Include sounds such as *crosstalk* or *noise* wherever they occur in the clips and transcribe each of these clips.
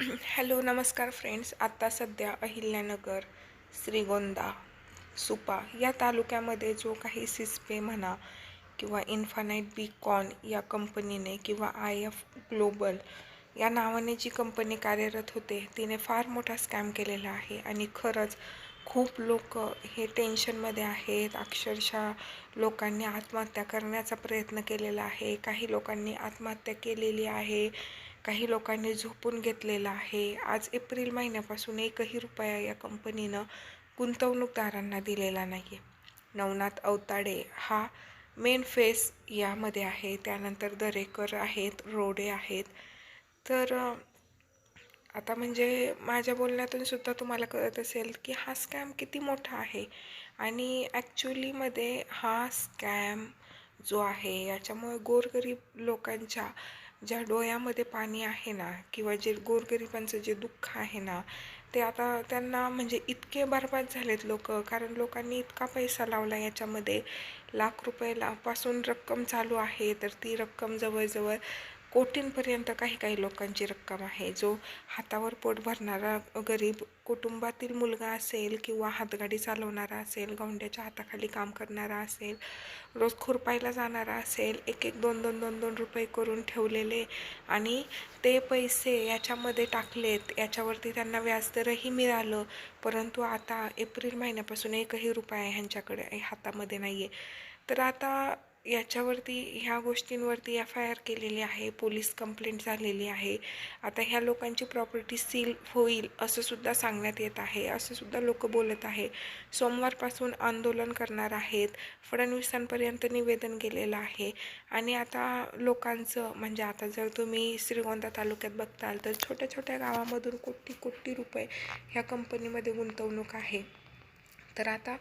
*clears throat* Hello नमस्कार friends. आत्ता सध्या अहिल्यानगर श्रीगोंदा सुपा या तालुक्यामध्ये जो काही सिस्पे म्हणा किंवा इन्फानाईट बीकॉन या कंपनीने किंवा आय एफ ग्लोबल या नावाने जी कंपनी कार्यरत होते तिने फार मोठा स्कॅम केलेला आहे. आणि खरंच खूप लोक हे टेन्शनमध्ये आहेत. अक्षरशः लोकांनी आत्महत्या करण्याचा प्रयत्न केलेला आहे. काही लोकांनी आत्महत्या केलेली आहे. काही लोकांनी झोपून घेतलेला आहे. आज एप्रिल महिन्यापासून एकही रुपया या कंपनीनं गुंतवणूकदारांना दिलेला नाही आहे नवनाथ अवताडे हा मेन फेस यामध्ये आहे. त्यानंतर दरेकर आहेत रोडे आहेत. तर आता म्हणजे माझ्या बोलण्यातून सुद्धा तुम्हाला कळत असेल की हा स्कॅम किती मोठा आहे. आणि ॲक्च्युलीमध्ये हा स्कॅम जो आहे याच्यामुळे गोरगरीब लोकांच्या ज्या डोळ्यामध्ये पाणी आहे ना किंवा जे गोरगरिबांचं जे दुःख आहे ना ते आता त्यांना म्हणजे इतके बरबाद झालेत लोक. कारण लोकांनी इतका पैसा लावला याच्यामध्ये. लाख रुपयापासून रक्कम चालू आहे तर ती रक्कम जवळजवळ कोटींपर्यंत काही काही लोकांची रक्कम आहे. जो हातावर पोट भरणारा गरीब कुटुंबातील मुलगा असेल किंवा हातगाडी चालवणारा असेल गोंड्याच्या हाताखाली काम करणारा असेल रोज खुरपायला जाणारा असेल एक एक दोन दोन दोन दोन रुपये करून ठेवलेले आणि ते पैसे याच्यामध्ये टाकलेत याच्यावरती त्यांना व्याजदरही मिळालं. परंतु आता एप्रिल महिन्यापासून एकही रुपया ह्यांच्याकडे हातामध्ये नाही आहे तर आता याच्यावरती ह्या गोष्टींवरती एफ आय आर केलेली आहे पोलीस कंप्लेंट झालेली आहे. आता ह्या लोकांची प्रॉपर्टी सील होईल असं सुद्धा सांगण्यात येत आहे असं सुद्धा लोक बोलत आहे. सोमवारपासून आंदोलन करणार आहेत फडणवीसांपर्यंत निवेदन गेलेलं आहे. आणि आता लोकांचं म्हणजे आता जर तुम्ही श्रीगोंदा तालुक्यात बघताल तर छोट्या छोट्या गावामधून कोटी कोटी रुपये ह्या कंपनीमध्ये गुंतवणूक आहे. तर आता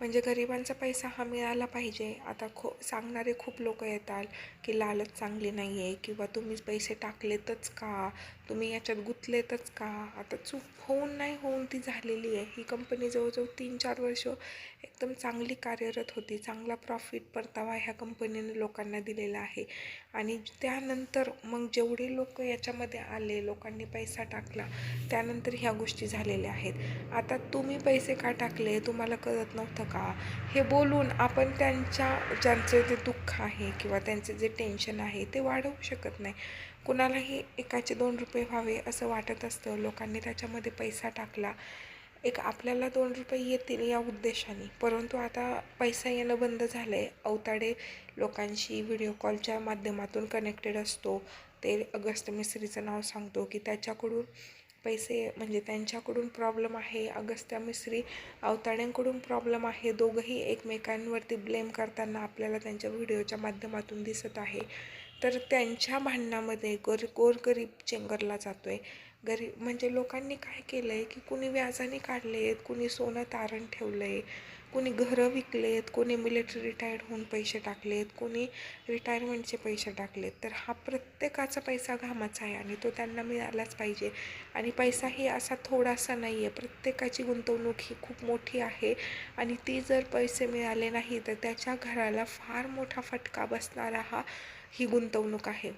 म्हणजे गरिबांचा पैसा हा मिळाला पाहिजे. आता खो सांगणारे खूप लोक येतात की लालच चांगली नाही आहे किंवा तुम्ही पैसे टाकलेतच का? तुम्ही याच्यात गुंतलेतच का? आता चूक होऊन नाही होऊन ती झालेली आहे. ही कंपनी जवळजवळ तीन चार वर्ष एकदम चांगली कार्यरत होती. चांगला प्रॉफिट परतावा ह्या कंपनीने लोकांना दिलेला आहे. आणि त्यानंतर मग जेवढे लोक याच्यामध्ये आले लोकांनी पैसा टाकला त्यानंतर ह्या गोष्टी झालेल्या आहेत. आता तुम्ही पैसे का टाकले तुम्हाला कळत नव्हतं का? हे बोलून आपण त्यांच्या ज्यांचं जे दुःख आहे किंवा त्यांचे जे टेन्शन आहे ते वाढवू शकत नाही. कुणालाही एकाचे दोन रुपये व्हावे असं वाटत असतं. लोकांनी त्याच्यामध्ये पैसा टाकला. एक आपल्याला दोन रुपये येतील या उद्देशाने. परंतु आता पैसा येणं बंद झालं आहे अवताडे लोकांशी व्हिडिओ कॉलच्या माध्यमातून कनेक्टेड असतो. ते अगस्त मिस्त्रीचं नाव सांगतो की त्याच्याकडून पैसे म्हणजे त्यांच्याकडून प्रॉब्लेम आहे. अगस्त्या मिस्त्री अवताड्यांकडून प्रॉब्लेम आहे. दोघंही एकमेकांवरती ब्लेम करताना आपल्याला त्यांच्या व्हिडिओच्या माध्यमातून दिसत आहे. तर त्यांच्या भांडणामध्ये गोर गोरगरीब चेंगरला जातो आहे गरीब म्हणजे लोकांनी काय केलं आहे की कुणी व्याजाने काढले आहेत कुणी सोनं तारण ठेवलं आहे कोणी घरं विकलेत कोणी मिलिटरी रिटायर्ड होऊन पैसे टाकलेत कोणी रिटायरमेंटचे पैसे टाकलेत तर हा प्रत्येकाचा पैसा घामाचा आहे आणि तो त्यांना मिळालाच पाहिजे. आणि पैसाही असा थोडासा नाही आहे प्रत्येकाची गुंतवणूक ही खूप मोठी आहे आणि ती जर पैसे मिळाले नाही तर त्याच्या घराला फार मोठा फटका बसणारा हा ही गुंतवणूक आहे.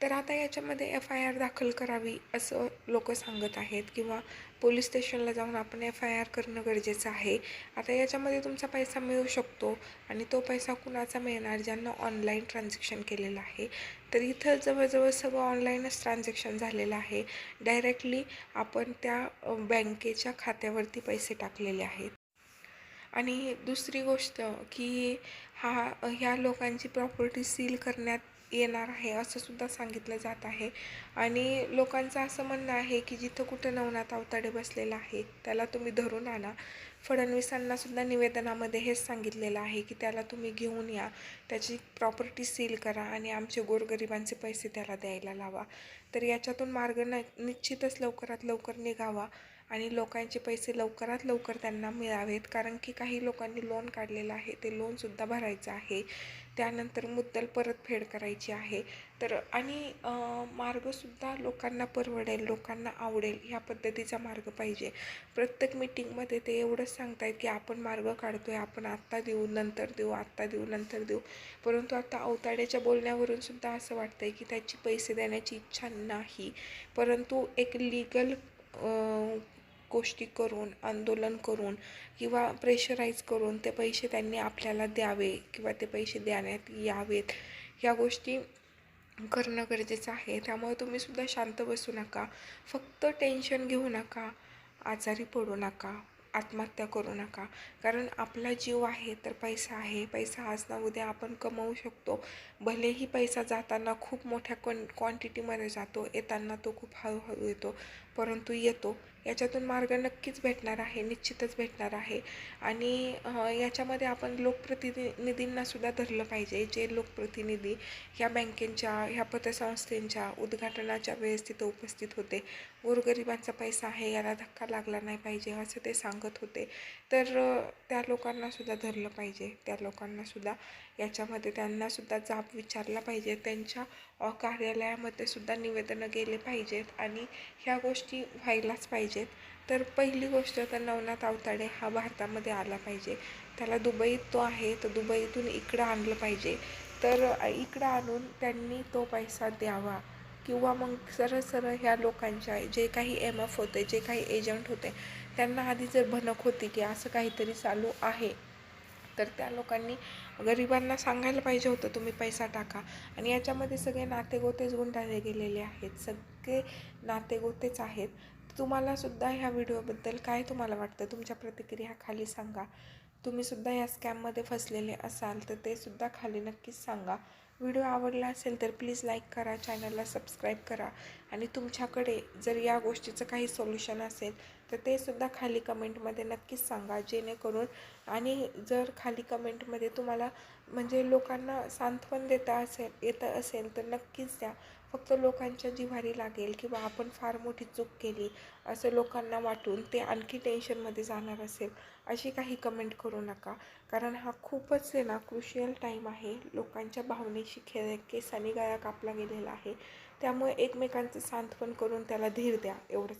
तर आता याच्यामध्ये एफ आय आर दाखल करावी असं लोक सांगत आहेत किंवा पोलीस स्टेशनला जाऊन आपण एफ आय आर करणं गरजेचं आहे. आता याच्यामध्ये तुमचा पैसा मिळू शकतो आणि तो पैसा कुणाचा मिळणार ज्यांना ऑनलाईन ट्रान्झॅक्शन केलेलं आहे. तर इथं जवळजवळ सगळं ऑनलाईनच ट्रान्झॅक्शन झालेलं आहे. डायरेक्टली आपण त्या बँकेच्या खात्यावरती पैसे टाकलेले आहेत. आणि दुसरी गोष्ट की हा ह्या लोकांची प्रॉपर्टी सील करण्यात येणार आहे असं सुद्धा सांगितलं जात आहे. आणि लोकांचं असं म्हणणं आहे की जिथं कुठं नवनाथ अवताडे बसलेला आहे त्याला तुम्ही धरून आणा. फडणवीसांना सुद्धा निवेदनामध्ये हेच सांगितलेलं आहे की त्याला तुम्ही घेऊन या. त्याची प्रॉपर्टी सील करा आणि आमचे गोरगरिबांचे पैसे त्याला द्यायला लावा. तर याच्यातून मार्ग न निश्चितच लवकरात लवकर निघावा. आणि लोकांचे पैसे लवकरात लवकर त्यांना मिळावेत. कारण की काही लोकांनी लोन काढलेलं आहे. ते लोनसुद्धा भरायचं आहे. त्यानंतर मुद्दल परतफेड करायची आहे. तर आणि मार्गसुद्धा लोकांना परवडेल लोकांना आवडेल ह्या पद्धतीचा मार्ग पाहिजे. प्रत्येक मीटिंगमध्ये ते एवढंच सांगतायत की आपण मार्ग काढतो आहे आपण आत्ता देऊ नंतर देऊ आत्ता देऊ नंतर देऊ. परंतु आता अवताड्याच्या बोलण्यावरून सुद्धा असं आहे की त्याची पैसे देण्याची इच्छा नाही. परंतु एक लिगल गोष्टी करून आंदोलन करून किंवा प्रेशराईज करून ते पैसे त्यांनी आपल्याला द्यावे किंवा ते पैसे देण्यात यावेत. ह्या गोष्टी करणं गरजेचं आहे. त्यामुळे तुम्हीसुद्धा शांत बसू नका. फक्त टेन्शन घेऊ नका. आजारी पडू नका. आत्महत्या करू नका. कारण आपला जीव आहे तर पैसा आहे. पैसा आज ना उद्या आपण कमवू शकतो. भलेही पैसा जाताना खूप मोठ्या क्वां क्वांटिटीमध्ये जातो. येताना तो खूप हळूहळू येतो. परंतु येतो. याच्यातून मार्ग नक्कीच भेटणार आहे निश्चितच भेटणार आहे. आणि याच्यामध्ये आपण लोकप्रतिनिधींना सुद्धा धरलं पाहिजे. जे लोकप्रतिनिधी ह्या बँकेच्या ह्या पतसंस्थेच्या उद्घाटनाच्या वेळेस तिथं उपस्थित होते. गोरगरिबांचा पैसा आहे याला धक्का लागला नाही पाहिजे असं ते सांगत होते. तर त्या लोकांना सुद्धा धरलं पाहिजे. त्या लोकांना सुद्धा याच्यामध्ये त्यांना सुद्धा जाब विचारला पाहिजे. त्यांच्या कार्यालयामध्ये सुद्धा निवेदनं गेले पाहिजेत आणि ह्या गोष्टी व्हायलाच पाहिजेत. तर पहिली गोष्ट तर नवनाथ अवताडे हा भारतामध्ये आला पाहिजे. त्याला दुबईत तो आहे तर दुबईतून इकडं आणलं पाहिजे. तर इकडं आणून त्यांनी तो पैसा द्यावा. किंवा मग सरळ सरळ ह्या लोकांच्या जे काही एम एफ होते जे काही एजंट होते त्यांना आधी जर भनक होती की असं काहीतरी चालू आहे तर त्या लोकांनी गरिबांना सांगायला पाहिजे होतं तुम्ही पैसा टाका. आणि याच्यामध्ये सगळे नातेगोतेच गुंडाळले गेलेले आहेत सगळे नातेगोतेच आहेत. तुम्हाला सुद्धा ह्या व्हिडिओबद्दल काय तुम्हाला वाटतं? तुमच्या प्रतिक्रिया खाली सांगा. तुम्ही सुद्धा या स्कॅममध्ये फसलेले असाल तर ते सुद्धा खाली नक्कीच सांगा. व्हिडिओ आवडला असेल तर प्लीज लाईक करा चॅनलला सबस्क्राईब करा. आणि तुमच्याकडे जर या गोष्टीचं काही सोल्युशन असेल तर ते सुद्धा खाली कमेंटमध्ये नक्कीच सांगा जेणेकरून आणि जर खाली कमेंटमध्ये तुम्हाला म्हणजे लोकांना सांत्वन देता असेल येतं असेल तर नक्कीच द्या. फक्त लोकांच्या जिव्हारी लागेल किंवा आपण फार मोठी चूक केली असं लोकांना वाटून ते आणखी टेन्शनमध्ये जाणार असेल अशी काही कमेंट करू नका. कारण हा खूपच आहे ना क्रुशियल टाईम आहे. लोकांच्या भावनेशी खेळ केसानी गळा कापला गेलेला आहे. त्यामुळे एकमेकांचं सांत्वन करून त्याला धीर द्या एवढंच.